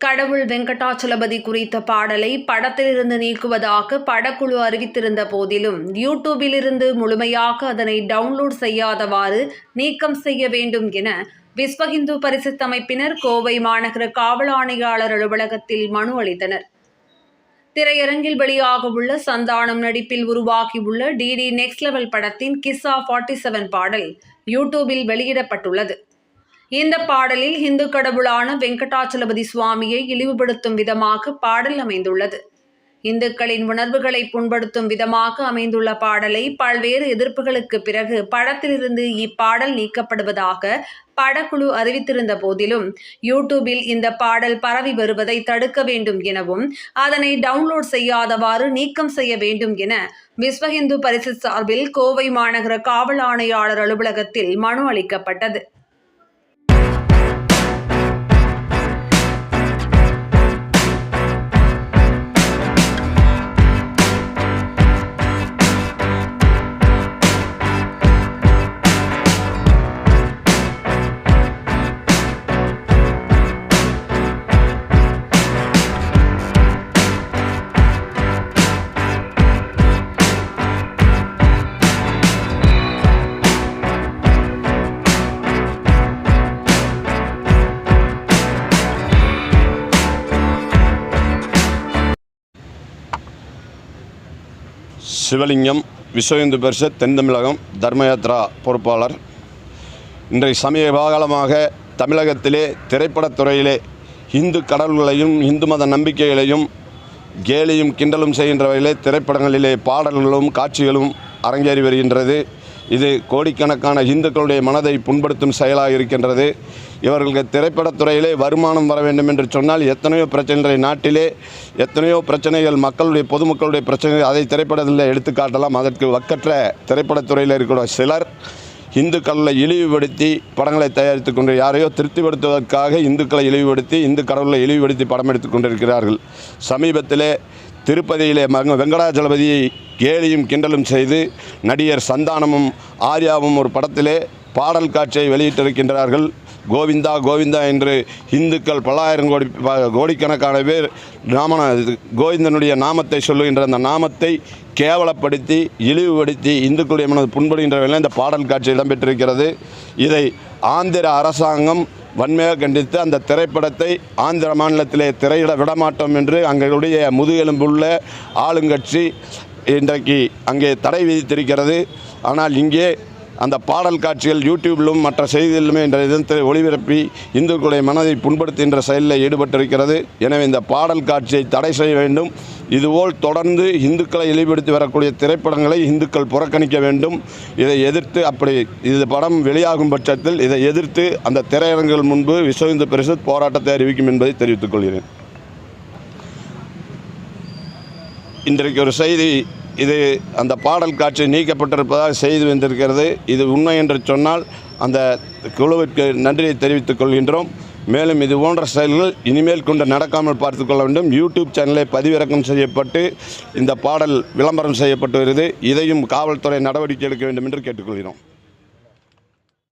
கடவுள் வெங்கடாச்சலபதி குறித்த பாடலை படத்திலிருந்து நீக்குவதாக படக்குழு அறிவித்திருந்த போதிலும் யூடியூபிலிருந்து முழுமையாக அதனை டவுன்லோட் செய்யாதவாறு நீக்கம் செய்ய வேண்டும் என விஸ்வ இந்து பரிசுத்த அமைப்பினர் கோவை மாநகர காவல் ஆணையாளர் அலுவலகத்தில் மனு அளித்தனர். திரையரங்கில் வெளியாக உள்ள சந்தானம் நடிப்பில் உருவாகியுள்ள டிடி நெக்ஸ்ட் லெவல் படத்தின் கிஸ்ஸா ஃபார்ட்டி செவன் பாடல் யூடியூபில் வெளியிடப்பட்டுள்ளது. இந்த பாடலில் இந்து கடவுளான வெங்கடாச்சலபதி சுவாமியை இழிவுபடுத்தும் விதமாக பாடல் அமைந்துள்ளது. இந்துக்களின் உணர்வுகளை புண்படுத்தும் விதமாக அமைந்துள்ள பாடலை பல்வேறு எதிர்ப்புகளுக்கு பிறகு படத்திலிருந்து இப்பாடல் நீக்கப்படுவதாக படக்குழு அறிவித்திருந்த போதிலும் யூடியூபில் இந்த பாடல் பரவி வருவதை தடுக்க வேண்டும் எனவும் அதனை டவுன்லோட் செய்யாதவாறு நீக்கம் செய்ய வேண்டும் என விஸ்வ இந்து பரிசு சார்பில் கோவை மாநகர காவல் ஆணையாளர் அலுவலகத்தில் மனு அளிக்கப்பட்டது. சிவலிங்கம் விஸ்வ இந்து பரிஷத் தென் தமிழகம் தர்மயாத்ரா பொறுப்பாளர். இன்றைய சமீப காலமாக தமிழகத்திலே திரைப்படத்துறையிலே இந்து கடவுள்களையும் இந்து மத நம்பிக்கைகளையும் கேலியும் கிண்டலும் செய்கின்ற வகையிலே திரைப்படங்களிலே பாடல்களும் காட்சிகளும் அரங்கேறி வருகின்றது. இது கோடிக்கணக்கான இந்துக்களுடைய மனதை புண்படுத்தும் செயலாக இருக்கின்றது. இவர்களுக்கு திரைப்படத்துறையிலே வருமானம் வர வேண்டும் என்று சொன்னால் எத்தனையோ பிரச்சனை நாட்டிலே எத்தனையோ பிரச்சனைகள் மக்களுடைய பொதுமக்களுடைய பிரச்சனைகள் அதை திரைப்படத்தில் எடுத்துக்காட்டலாம் அதற்கு வக்கற்ற திரைப்படத்துறையில் இருக்கிற சிலர் இந்துக்களை இழிவுபடுத்தி படங்களை தயாரித்து கொண்டு யாரையோ திருப்திப்படுத்துவதற்காக இந்துக்களை இழிவுபடுத்தி இந்து கடவுளை இழிவுபடுத்தி படம் எடுத்து கொண்டிருக்கிறார்கள். சமீபத்திலே திருப்பதியிலே மக வெங்கடாச்சலபதியை கேலியும் கிண்டலும் செய்து நடிகர் சந்தானமும் ஆர்யாவும் ஒரு படத்திலே பாடல் காட்சியை வெளியிட்டிருக்கின்றார்கள். கோவிந்தா கோவிந்தா என்று இந்துக்கள் பல்லாயிரம் கோடி கோடிக்கணக்கான பேர் நாம கோவிந்தனுடைய நாமத்தை சொல்லுகின்ற அந்த நாமத்தை கேவலப்படுத்தி இழிவுபடுத்தி இந்துக்களுடைய மனது புண்படுகின்ற வகையில் இந்த பாடல் காட்சி இடம்பெற்றிருக்கிறது. இதை ஆந்திர அரசாங்கம் வன்மையாக கண்டித்து அந்த திரைப்படத்தை ஆந்திர மாநிலத்திலே திரையிட விடமாட்டோம் என்று அங்களுடைய முதுகெலும்புள்ள ஆளுங்கட்சி இன்றைக்கு அங்கே தடை விதித்திருக்கிறது. ஆனால் இங்கே அந்த பாடல் காட்சிகள் யூடியூபிலும் மற்ற செய்திகளிலுமே என்ற தினத்தில் ஒளிபரப்பி இந்துக்களுடைய மனதை புண்படுத்துகின்ற செயலில் ஈடுபட்டிருக்கிறது. எனவே இந்த பாடல் காட்சியை தடை செய்ய வேண்டும். இதுபோல் தொடர்ந்து இந்துக்களை இழிவுபடுத்தி வரக்கூடிய திரைப்படங்களை இந்துக்கள் புறக்கணிக்க வேண்டும். இதை எதிர்த்து அப்படி இது படம் வெளியாகும் பட்சத்தில் இதை எதிர்த்து அந்த திரையரங்குகள் முன்பு விஸ்வ இந்து பரிஷத் போராட்டத்தை அறிவிக்கும் என்பதை தெரிவித்துக் கொள்கிறேன். இன்றைக்கு ஒரு செய்தி இது அந்த பாடல் காட்சி நீக்கப்பட்டிருப்பதாக செய்தி வந்திருக்கிறது. இது உண்மை என்று சொன்னால் அந்த குழுவிற்கு நன்றியை தெரிவித்துக் கொள்கின்றோம். மேலும் இது போன்ற செயல்கள் இனிமேல் கொண்டு நடக்காமல் பார்த்துக்கொள்ள வேண்டும். யூடியூப் சேனலை பதிவிறக்கம் செய்யப்பட்டு இந்த பாடல் விளம்பரம் செய்யப்பட்டு வருகிறது இதையும் காவல்துறை நடவடிக்கை எடுக்க வேண்டும் என்று கேட்டுக்கொள்கிறோம்.